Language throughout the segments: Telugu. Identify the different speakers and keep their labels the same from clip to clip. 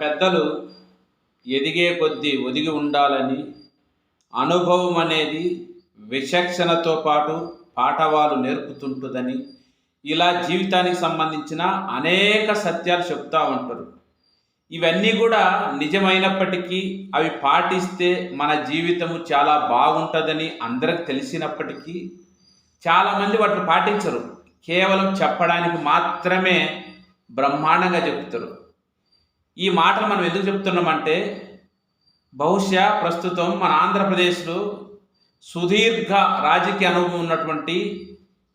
Speaker 1: పెద్దలు ఎదిగే కొద్దీ ఒదిగి ఉండాలని అనుభవం అనేది విచక్షణతో పాటు పాఠవాలు నేర్పుతుంటుందని ఇలా జీవితానికి సంబంధించిన అనేక సత్యాలు చెప్తూ ఉంటారు. ఇవన్నీ కూడా నిజమైనప్పటికీ అవి పాటిస్తే మన జీవితము చాలా బాగుంటుందని అందరికి తెలిసినప్పటికీ చాలామంది వాటిని పాటించరు. కేవలం చెప్పడానికి మాత్రమే బ్రహ్మాండంగా చెప్తారు. ఈ మాటలు మనం ఎందుకు చెప్తున్నామంటే బహుశా ప్రస్తుతం మన ఆంధ్రప్రదేశ్లో సుదీర్ఘ రాజకీయ అనుభవం ఉన్నటువంటి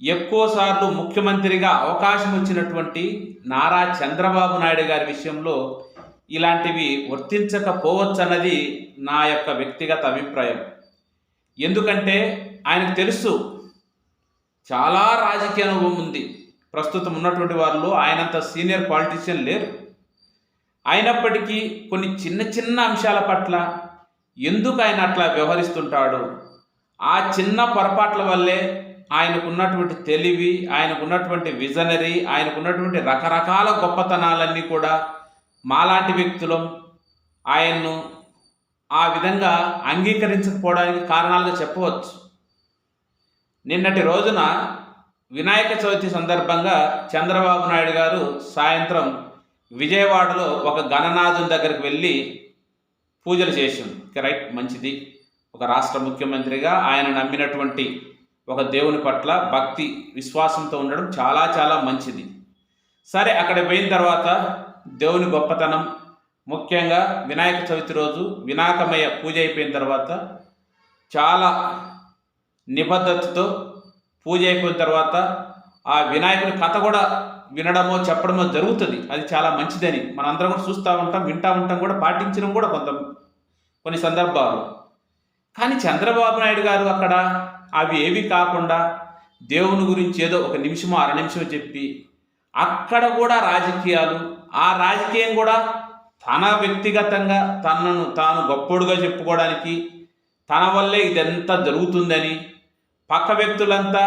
Speaker 1: ఎక్కువసార్లు ముఖ్యమంత్రిగా అవకాశం వచ్చినటువంటి నారా చంద్రబాబు నాయుడు గారి విషయంలో ఇలాంటివి వర్తించకపోవచ్చు అన్నది నా యొక్క వ్యక్తిగత అభిప్రాయం. ఎందుకంటే ఆయనకు తెలుసు చాలా రాజకీయ అనుభవం ఉంది. ప్రస్తుతం ఉన్నటువంటి వారిలో ఆయనంత సీనియర్ పాలిటీషియన్ లేరు. అయినప్పటికీ కొన్ని చిన్న చిన్న అంశాల పట్ల ఎందుకు ఆయన అట్లా వ్యవహరిస్తుంటాడు? ఆ చిన్న పొరపాట్ల వల్లే ఆయనకున్నటువంటి తెలివి ఆయనకున్నటువంటి విజనరీ ఆయనకున్నటువంటి రకరకాల గొప్పతనాలన్నీ కూడా మాలాంటి వ్యక్తులం ఆయన్ను ఆ విధంగా అంగీకరించకపోవడానికి కారణాలుగా చెప్పవచ్చు. నిన్నటి రోజున వినాయక చవితి సందర్భంగా చంద్రబాబు నాయుడు గారు సాయంత్రం విజయవాడలో ఒక గణనాథుని దగ్గరికి వెళ్ళి పూజలు చేసింది రైట్ మంచిది. ఒక రాష్ట్ర ముఖ్యమంత్రిగా ఆయన నమ్మినటువంటి ఒక దేవుని పట్ల భక్తి విశ్వాసంతో ఉండడం చాలా చాలా మంచిది. సరే అక్కడ పోయిన తర్వాత దేవుని గొప్పతనం ముఖ్యంగా వినాయక చవితి రోజు వినాయకమయ్య పూజ అయిపోయిన తర్వాత చాలా నిబద్ధతతో పూజ అయిపోయిన తర్వాత ఆ వినాయకుని కథ కూడా వినడమో చెప్పడమో జరుగుతుంది. అది చాలా మంచిదని మనం అందరం కూడా చూస్తూ ఉంటాం వింటూ ఉంటాం కూడా పాటించడం కూడా కొంత కొన్ని సందర్భాలు కానీ చంద్రబాబు నాయుడు గారు అక్కడ అవి ఏవి కాకుండా దేవుని గురించి ఏదో ఒక నిమిషమో అర నిమిషమో చెప్పి అక్కడ కూడా రాజకీయాలు ఆ రాజకీయం కూడా తన వ్యక్తిగతంగా తనను తాను గొప్పోడుగా చెప్పుకోవడానికి తన వల్లే ఇదంతా జరుగుతుందని పక్క వ్యక్తులంతా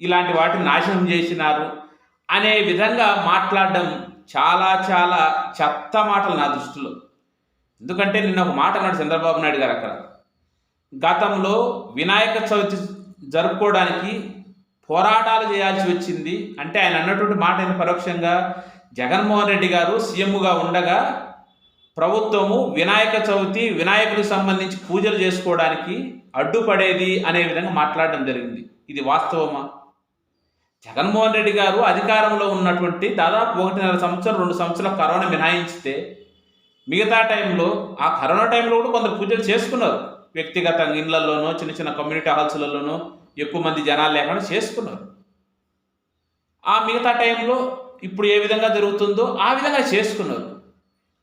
Speaker 1: ఇలాంటి వాటిని నాశనం చేసినారు. అనే విధంగా మాట్లాడడం చాలా చాలా చెత్త మాటలు నా దృష్టిలో. ఎందుకంటే నిన్న ఒక మాట అన్నాడు చంద్రబాబు నాయుడు గారు అక్కడ. గతంలో వినాయక చవితి జరుపుకోవడానికి పోరాటాలు చేయాల్సి వచ్చింది. అంటే ఆయన అన్నటువంటి మాట అయిన పరోక్షంగా జగన్మోహన్ రెడ్డి గారు సీఎంగా ఉండగా ప్రభుత్వము వినాయక చవితి వినాయకుడికి సంబంధించి పూజలు చేసుకోవడానికి అడ్డుపడేది అనే విధంగా మాట్లాడడం జరిగింది. ఇది వాస్తవమా? జగన్మోహన్ రెడ్డి గారు అధికారంలో ఉన్నటువంటి దాదాపు ఒకటిన్నర సంవత్సరం రెండు సంవత్సరాల కరోనా మినహాయించితే మిగతా టైంలో ఆ కరోనా టైంలో కూడా కొందరు పూజలు చేసుకున్నారు. వ్యక్తిగతంగా ఇళ్ళలోనో చిన్న చిన్న కమ్యూనిటీ హాల్స్లలోనో ఎక్కువ మంది జనాలు లేకుండా చేసుకున్నారు. ఆ మిగతా టైంలో ఇప్పుడు ఏ విధంగా జరుగుతుందో ఆ విధంగా చేసుకున్నారు.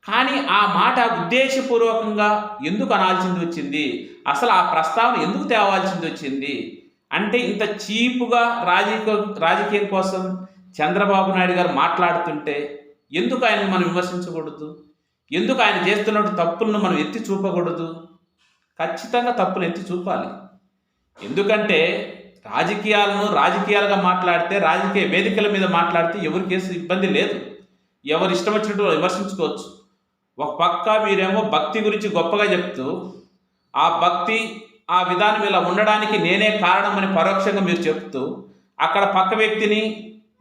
Speaker 1: కానీ ఆ మాట ఉద్దేశపూర్వకంగా ఎందుకు అనాల్సింది వచ్చింది? అసలు ఆ ప్రస్తావన ఎందుకు తేవాల్సింది వచ్చింది? అంటే ఇంత చీపుగా రాజకీయ రాజకీయం కోసం చంద్రబాబు నాయుడు గారు మాట్లాడుతుంటే ఎందుకు ఆయన మనం విమర్శించకూడదు? ఎందుకు ఆయన చేస్తున్న తప్పులను మనం ఎత్తి చూపకూడదు? ఖచ్చితంగా తప్పులు ఎత్తి చూపాలి. ఎందుకంటే రాజకీయాలను రాజకీయాలుగా మాట్లాడితే రాజకీయ వేదికల మీద మాట్లాడితే ఎవరికి కేసు ఇబ్బంది లేదు. ఎవరు ఇష్టం వచ్చినట్టు విమర్శించుకోవచ్చు. ఒక పక్క మీరేమో భక్తి గురించి గొప్పగా చెప్తూ ఆ భక్తి ఆ విధానం ఇలా ఉండడానికి నేనే కారణమని పరోక్షంగా మీరు చెప్తూ అక్కడ పక్క వ్యక్తిని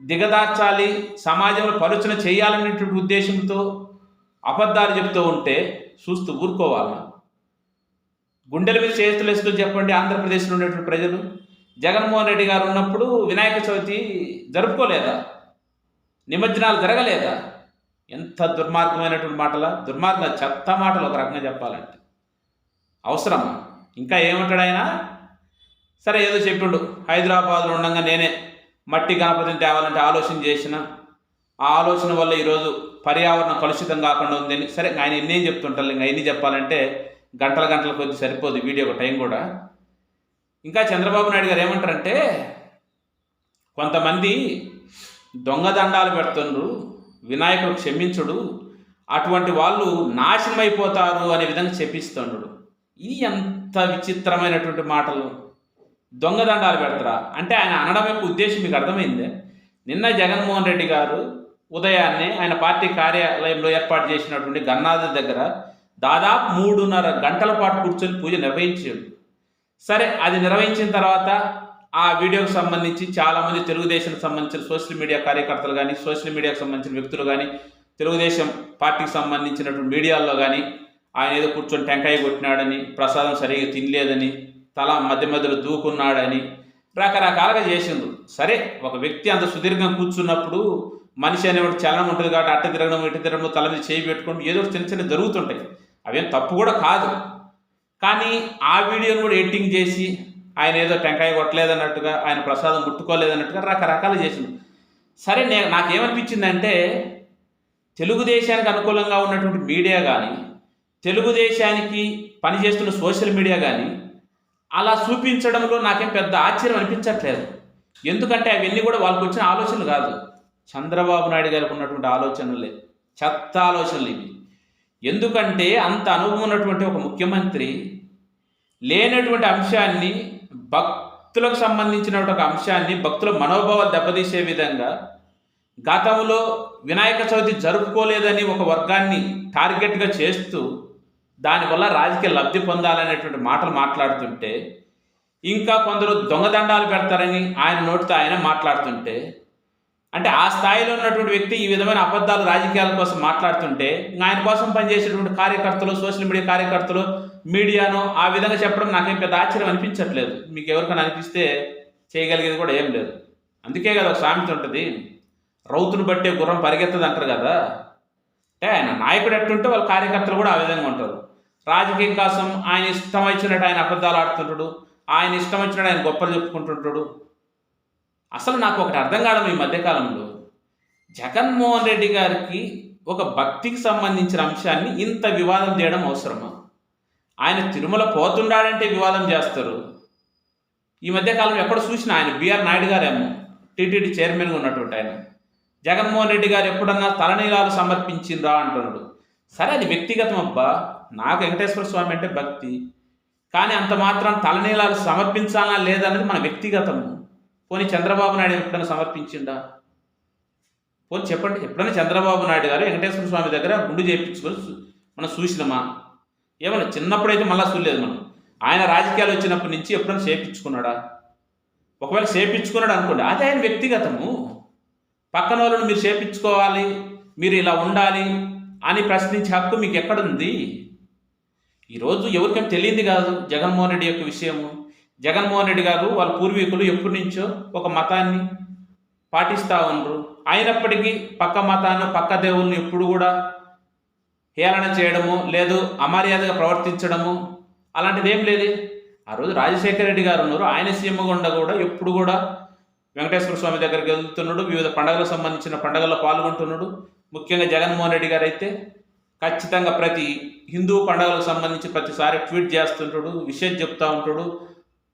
Speaker 1: దిగదార్చాలి సమాజంలో పలుచన చేయాలనేటువంటి ఉద్దేశంతో అబద్ధాలు చెప్తూ ఉంటే చూస్తూ ఊరుకోవాలి? గుండెల మీద చేతులు వేసుకొని చెప్పండి ఆంధ్రప్రదేశ్లో ఉండేటువంటి ప్రజలు. జగన్మోహన్ రెడ్డి గారు ఉన్నప్పుడు వినాయక చవితి జరుపుకోలేదా? నిమజ్జనాలు జరగలేదా? ఎంత దుర్మార్గమైనటువంటి మాటల దుర్మార్గ చెత్త మాటలు ఒక రకంగా చెప్పాలంటే. అవసరం ఇంకా ఏమంటాడు ఆయన? సరే ఏదో చెప్పిండు. హైదరాబాద్లో ఉండగా నేనే మట్టి గణపతిని తేవాలంటే ఆలోచన చేసిన. ఆ ఆలోచన వల్ల ఈరోజు పర్యావరణం కలుషితం కాకుండా ఉందని సరే ఆయన ఎన్నేం చెప్తుంటారు? ఇంకా ఎన్ని చెప్పాలంటే గంటల గంటల కొద్ది సరిపోదు వీడియో టైం కూడా. ఇంకా చంద్రబాబు నాయుడు గారు ఏమంటారంటే కొంతమంది దొంగదండాలు పెడుతుండ్రు వినాయకుడు క్షమించుడు అటువంటి వాళ్ళు నాశనమైపోతారు అనే విధంగా చెప్పిస్తుండ్రు. ఇది ఎంత విచిత్రమైనటువంటి మాటలు దొంగదండాలు పెడతారా? అంటే ఆయన అనడం యొక్క ఉద్దేశం మీకు అర్థమైందే. నిన్న జగన్మోహన్ రెడ్డి గారు ఉదయాన్నే ఆయన పార్టీ కార్యాలయంలో ఏర్పాటు చేసినటువంటి గన్నాది దగ్గర దాదాపు మూడున్నర గంటల పాటు కూర్చొని పూజ నిర్వహించాడు. సరే అది నిర్వహించిన తర్వాత ఆ వీడియోకి సంబంధించి చాలామంది తెలుగుదేశానికి సంబంధించిన సోషల్ మీడియా కార్యకర్తలు కానీ సోషల్ మీడియాకు సంబంధించిన వ్యక్తులు కానీ తెలుగుదేశం పార్టీకి సంబంధించినటువంటి మీడియాల్లో కానీ ఆయన ఏదో కూర్చొని టెంకాయ కొట్టినాడని ప్రసాదం సరిగా తినలేదని తల మధ్య మధ్యలో దూకున్నాడని రకరకాలుగా చేసింది సరే ఒక వ్యక్తి అంత సుదీర్ఘంగా కూర్చున్నప్పుడు మనిషి అనేవాడు చలనం ఉంటుంది కాబట్టి అట్ట తిరగడం ఇటు తిరగడం తల మీద చేయి పెట్టుకోవడం ఏదో చిన్న చిన్న జరుగుతుంటాయి. అవేం తప్పు కూడా కాదు. కానీ ఆ వీడియోని కూడా ఎడిటింగ్ చేసి ఆయన ఏదో టెంకాయ కొట్టలేదన్నట్టుగా ఆయన ప్రసాదం ముట్టుకోలేదన్నట్టుగా రకరకాలు చేసింది సరే నేను నాకేమనిపించిందంటే తెలుగుదేశానికి అనుకూలంగా ఉన్నటువంటి మీడియా కానీ తెలుగుదేశానికి పనిచేస్తున్న సోషల్ మీడియా కానీ అలా చూపించడంలో నాకేం పెద్ద ఆశ్చర్యం అనిపించట్లేదు. ఎందుకంటే అవన్నీ కూడా వాళ్ళకి వచ్చిన ఆలోచనలు కాదు. చంద్రబాబు నాయుడు గారికి ఉన్నటువంటి ఆలోచనలే చెత్త ఆలోచనలు ఇవి. ఎందుకంటే అంత అనుభవం ఉన్నటువంటి ఒక ముఖ్యమంత్రి లేనటువంటి అంశాన్ని భక్తులకు సంబంధించిన ఒక అంశాన్ని భక్తుల మనోభావాలు దెబ్బతీసే విధంగా గతంలో వినాయక చవితి జరుపుకోలేదని ఒక వర్గాన్ని టార్గెట్గా చేస్తూ దానివల్ల రాజకీయ లబ్ధి పొందాలనేటువంటి మాటలు మాట్లాడుతుంటే ఇంకా కొందరు దొంగదండాలు పెడతారని ఆయన నోటితో ఆయన మాట్లాడుతుంటే అంటే ఆ స్థాయిలో ఉన్నటువంటి వ్యక్తి ఈ విధమైన అబద్ధాలు రాజకీయాల కోసం మాట్లాడుతుంటే ఇంకా ఆయన కోసం పనిచేసేటువంటి కార్యకర్తలు సోషల్ మీడియా కార్యకర్తలు మీడియాను ఆ విధంగా చెప్పడం నాకేం పెద్ద ఆశ్చర్యం అనిపించట్లేదు. మీకు ఎవరికైనా అనిపిస్తే చేయగలిగేది కూడా ఏం లేదు. అందుకే కదా ఒక సామెత ఉంటుంది రౌతును బట్టే గుర్రం పరిగెత్తది అంటారు కదా. అంటే ఆయన నాయకుడు ఎట్టుంటే వాళ్ళ కార్యకర్తలు కూడా ఆ విధంగా ఉంటారు. రాజకీయం కోసం ఆయన ఇష్టం వచ్చినట్టు ఆయన అబద్ధాలు ఆడుతుంటాడు. ఆయన ఇష్టం వచ్చినట్టు ఆయన గొప్పలు చెప్పుకుంటుంటాడు. అసలు నాకు ఒకటి అర్థం కావడం ఈ మధ్యకాలంలో జగన్మోహన్ రెడ్డి గారికి ఒక భక్తికి సంబంధించిన అంశాన్ని ఇంత వివాదం చేయడం అవసరమా? ఆయన తిరుమల పోతుండాడంటే వివాదం చేస్తారు. ఈ మధ్యకాలం ఎక్కడ చూసినా ఆయన బిఆర్ నాయుడు గారేమో టీటీడీ చైర్మన్గా ఉన్నటువంటి ఆయన. జగన్మోహన్ రెడ్డి గారు ఎప్పుడన్నా తలనీలాలు సమర్పించిందా అంటున్నాడు. సరే అది వ్యక్తిగతం అబ్బా. నాకు వెంకటేశ్వర స్వామి అంటే భక్తి. కానీ అంత మాత్రం తలనీలాలు సమర్పించాలా లేదన్నది మన వ్యక్తిగతము. పోనీ చంద్రబాబు నాయుడు ఎప్పుడైనా సమర్పించిందా పోనీ చెప్పండి ఎప్పుడైనా చంద్రబాబు నాయుడు గారు వెంకటేశ్వర స్వామి దగ్గర గుండు చేయించుకొని మనం చూసినామా? ఏమన్నా చిన్నప్పుడైతే మళ్ళా చూడలేదు మనం. ఆయన రాజకీయాలు వచ్చినప్పటి నుంచి ఎప్పుడైనా చేపించుకున్నాడా? ఒకవేళ చేపించుకున్నాడు అనుకోండి అది ఆయన వ్యక్తిగతము. పక్కన వాళ్ళని మీరు చేపించుకోవాలి మీరు ఇలా ఉండాలి అని ప్రశ్నించే హక్కు మీకు ఎక్కడుంది? ఈరోజు ఎవరికైనా తెలియదు కాదు జగన్మోహన్ రెడ్డి యొక్క విషయము. జగన్మోహన్ రెడ్డి గారు వాళ్ళ పూర్వీకులు ఎప్పటి నుంచో ఒక మతాన్ని పాటిస్తూ ఉన్నారు అయినప్పటికీ పక్క మతాన్ని పక్క దేవుళ్ళని ఎప్పుడు కూడా హేళన చేయడము లేదు అమర్యాదగా ప్రవర్తించడము అలాంటిది ఏం లేదు. ఆ రోజు రాజశేఖర రెడ్డి గారు ఉన్నారు. ఆయన సీఎంగా కూడా ఎప్పుడు కూడా వెంకటేశ్వర స్వామి దగ్గరికి వెళ్తున్నాడు. వివిధ పండుగలకు సంబంధించిన పండుగల్లో పాల్గొంటున్నాడు. ముఖ్యంగా జగన్మోహన్ రెడ్డి గారు అయితే ఖచ్చితంగా ప్రతి హిందూ పండుగలకు సంబంధించి ప్రతిసారి ట్వీట్ చేస్తుంటాడు విషయం చెప్తూ ఉంటాడు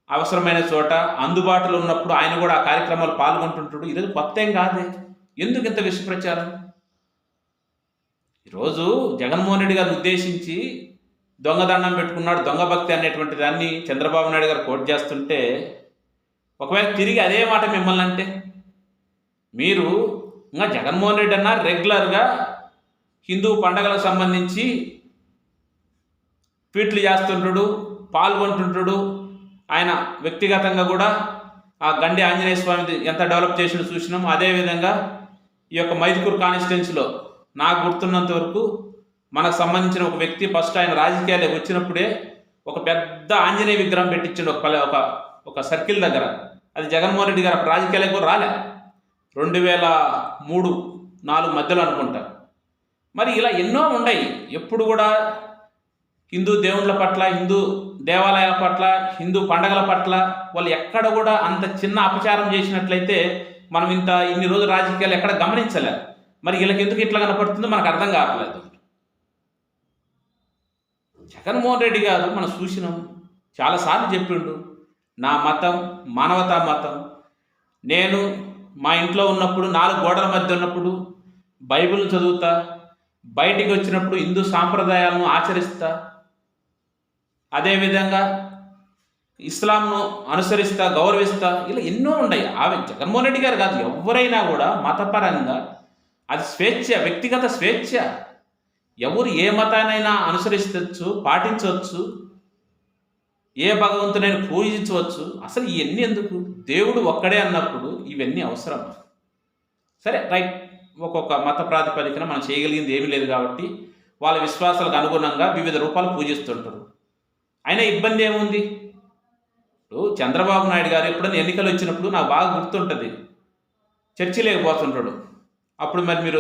Speaker 1: అవసరమైన చోట అందుబాటులో ఉన్నప్పుడు ఆయన కూడా ఆ కార్యక్రమాలు పాల్గొంటుంటాడు. ఈరోజు కొత్త ఏం కాదే ఎందుకు ఇంత విష ప్రచారం? ఈరోజు జగన్మోహన్ రెడ్డి గారిని ఉద్దేశించి దొంగదండం పెట్టుకున్నాడు దొంగ భక్తి అనేటువంటి దాన్ని చంద్రబాబు నాయుడు గారు కోట్ చేస్తుంటే ఒకవేళ తిరిగి అదే మాట మిమ్మల్ని అంటే మీరు ఇంకా జగన్మోహన్ రెడ్డి అన్న రెగ్యులర్గా హిందూ పండగలకు సంబంధించి ట్వీట్లు చేస్తుంటాడు పాల్గొంటుంటాడు. ఆయన వ్యక్తిగతంగా కూడా ఆ గండి ఆంజనేయ స్వామి ఎంత డెవలప్ చేసినో. చూసినాం అదేవిధంగా ఈ యొక్క మైదుకూరు కాన్స్టిట్యున్సీలో నాకు గుర్తున్నంత వరకు మనకు సంబంధించిన ఒక వ్యక్తి ఫస్ట్ ఆయన రాజకీయాలకు వచ్చినప్పుడే ఒక పెద్ద ఆంజనేయ విగ్రహం పెట్టించాడు ఒక ఒక ఒక సర్కిల్ దగ్గర. అది జగన్మోహన్ రెడ్డి గారు రాజకీయాలకు రాలే. రెండు వేల మూడు నాలుగు మధ్యలో అనుకుంటా. మరి ఇలా ఎన్నో ఉన్నాయి ఎప్పుడు కూడా హిందూ దేవుళ్ళ పట్ల హిందూ దేవాలయాల పట్ల హిందూ పండగల పట్ల వాళ్ళు ఎక్కడ కూడా అంత చిన్న అపచారం చేసినట్లయితే మనం ఇంత ఇన్ని రోజులు రాజకీయాలు ఎక్కడ గమనించలేదు మరి వీళ్ళకి ఎందుకు ఇట్లా కనపడుతుందో మనకు అర్థం కావట్లేదు. జగన్మోహన్ రెడ్డి గారు మనం చూసినాం చాలాసార్లు చెప్పిండు నా మతం మానవతా మతం. నేను మా ఇంట్లో ఉన్నప్పుడు నాలుగు గోడల మధ్య ఉన్నప్పుడు బైబిల్ చదువుతా బయటికి వచ్చినప్పుడు హిందూ సాంప్రదాయాలను ఆచరిస్తా. అదేవిధంగా ఇస్లాంను అనుసరిస్తా గౌరవిస్తా. ఇలా ఎన్నో ఉన్నాయి. ఆమె జగన్మోహన్ రెడ్డి గారు కాదు ఎవరైనా కూడా మతపరంగా అది స్వేచ్ఛ వ్యక్తిగత స్వేచ్ఛ. ఎవరు ఏ మతానైనా అనుసరించవచ్చు పాటించవచ్చు ఏ భగవంతునైనా పూజించవచ్చు. అసలు ఇవన్నీ ఎందుకు? దేవుడు ఒక్కడే అన్నప్పుడు ఇవన్నీ అవసరం సరే రైట్. ఒక్కొక్క మత ప్రాతిపదికన మనం చేయగలిగింది ఏమీ లేదు కాబట్టి వాళ్ళ విశ్వాసాలకు అనుగుణంగా వివిధ రూపాలు పూజిస్తుంటారు. అయినా ఇబ్బంది ఏముంది? ఇప్పుడు చంద్రబాబు నాయుడు గారు ఎప్పుడైనా ఎన్నికలు వచ్చినప్పుడు నాకు బాగా గుర్తుంటుంది. చర్చి లేకపోతుంటాడు అప్పుడు మరి మీరు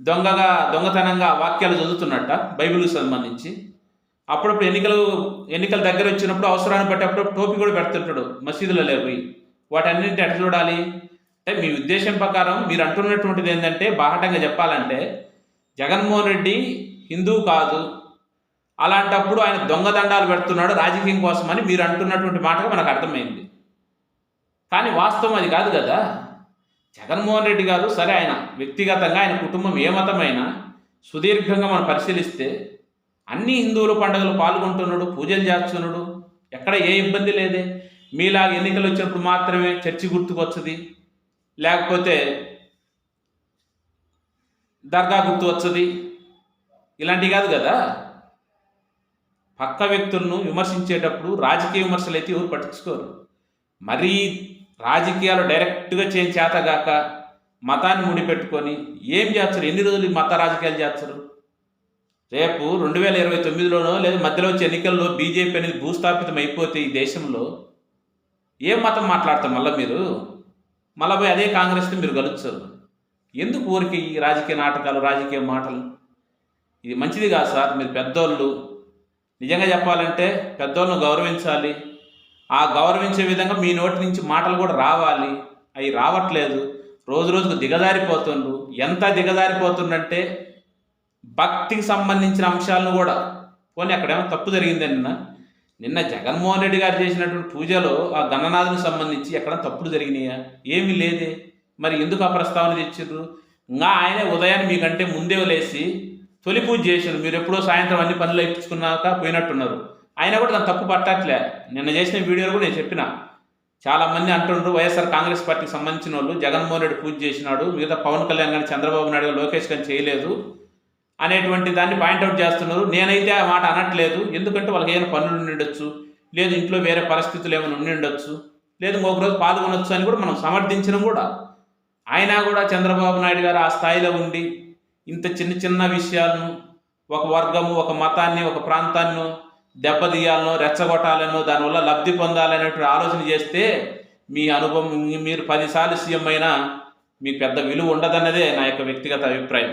Speaker 1: దొంగగా దొంగతనంగా వాక్యాలు చదువుతున్నట్ట బైబిల్కి సంబంధించి. అప్పుడప్పుడు ఎన్నికలు ఎన్నికల దగ్గర వచ్చినప్పుడు అవసరాన్ని బట్టి అప్పుడప్పుడు టోపీ కూడా పెడుతుంటాడు. మసీదులలో పోయి. వాటన్నింటి ఎట్లా చూడాలి? అంటే మీ ఉద్దేశం ప్రకారం మీరు అంటున్నటువంటిది ఏంటంటే బాహటంగా చెప్పాలంటే జగన్మోహన్ రెడ్డి హిందూ కాదు. అలాంటప్పుడు ఆయన దొంగదండాలు పెడుతున్నాడు రాజకీయం కోసమని మీరు అంటున్నటువంటి మాటగా మనకు అర్థమైంది. కానీ వాస్తవం అది కాదు కదా. జగన్మోహన్ రెడ్డి గారు సరే ఆయన వ్యక్తిగతంగా ఆయన కుటుంబం ఏ మతమైనా సుదీర్ఘంగా మనం పరిశీలిస్తే అన్ని హిందువుల పండుగలు పాల్గొంటున్నాడు పూజలు చేస్తున్నాడు. ఎక్కడ ఏ ఇబ్బంది లేదే. మీలాగా ఎన్నికలు వచ్చినప్పుడు మాత్రమే చర్చి గుర్తుకొచ్చది. లేకపోతే దర్గా గుర్తు వచ్చది? ఇలాంటివి కాదు కదా? పక్క వ్యక్తులను విమర్శించేటప్పుడు రాజకీయ విమర్శలు అయితే ఎవరు పట్టించుకోరు. మరీ రాజకీయాలు డైరెక్ట్గా చేయని చేతగాక మతాన్ని ముడిపెట్టుకొని ఏం చేస్తారు? ఎన్ని రోజులు మత రాజకీయాలు చేస్తారు? రేపు రెండు వేల ఇరవై తొమ్మిదిలోనో లేదా మధ్యలో వచ్చే ఎన్నికల్లో బీజేపీ అనేది భూస్థాపితం అయిపోతే ఈ దేశంలో ఏం మతం మాట్లాడతాం మళ్ళీ మీరు? మళ్ళీ పోయి అదే కాంగ్రెస్ని మీరు కలుస్తారు ఎందుకు ఊరికి ఈ రాజకీయ నాటకాలు రాజకీయ మాటలు? ఇది మంచిది కాదు సార్ మీరు పెద్దోళ్ళు. నిజంగా చెప్పాలంటే పెద్దోళ్ళను గౌరవించాలి. ఆ గౌరవించే విధంగా మీ నోటి నుంచి మాటలు కూడా రావాలి. అవి రావట్లేదు. రోజు రోజుకు దిగజారిపోతుండ్రు. ఎంత దిగజారిపోతుండంటే భక్తికి సంబంధించిన అంశాలను కూడా. పోనీ అక్కడేమో తప్పు జరిగిందని నిన్న నిన్న జగన్మోహన్ రెడ్డి గారు చేసినటువంటి పూజలో ఆ గణనాథునికి సంబంధించి ఎక్కడ తప్పులు జరిగినాయా? ఏమీ లేదే. మరి ఎందుకు ఆ ప్రస్తావన తెచ్చారు ఇంకా ఆయనే ఉదయాన్నే మీకంటే ముందే లేచి తొలి పూజ చేశారు మీరు ఎప్పుడో సాయంత్రం అన్ని పనులు ఇప్పించుకున్నాక పోయినట్టున్నారు. ఆయన కూడా దాన్ని తప్పు పట్టట్లే. నిన్న చేసిన వీడియోలో కూడా నేను చెప్పిన. చాలామంది అంటుండ్రు వైఎస్ఆర్ కాంగ్రెస్ పార్టీకి సంబంధించిన వాళ్ళు జగన్మోహన్ రెడ్డి పూజ చేసినాడు మిగతా పవన్ కళ్యాణ్ కానీ చంద్రబాబు నాయుడు లోకేష్ కానీ చేయలేదు. అనేటువంటి దాన్ని పాయింట్అవుట్ చేస్తున్నారు. నేనైతే ఆ మాట అనట్లేదు. ఎందుకంటే వాళ్ళకి ఏమైనా పనులు ఉండి ఉండొచ్చు. లేదు ఇంట్లో వేరే పరిస్థితులు ఏమైనా ఉండి ఉండొచ్చు. లేదు ఇంకొక రోజు పాల్గొనొచ్చు అని కూడా మనం సమర్థించడం కూడా అయినా కూడా చంద్రబాబు నాయుడు గారు ఆ స్థాయిలో ఉండి ఇంత చిన్న చిన్న విషయాలను ఒక వర్గము ఒక మతాన్ని ఒక ప్రాంతాన్ని దెబ్బతీయాలనో రెచ్చగొట్టాలనో దానివల్ల లబ్ధి పొందాలనేటువంటి ఆలోచన చేస్తే మీ అనుభవం మీరు పదిసార్లు సీఎం అయినా మీకు పెద్ద విలువ ఉండదన్నదే నా యొక్క వ్యక్తిగత అభిప్రాయం.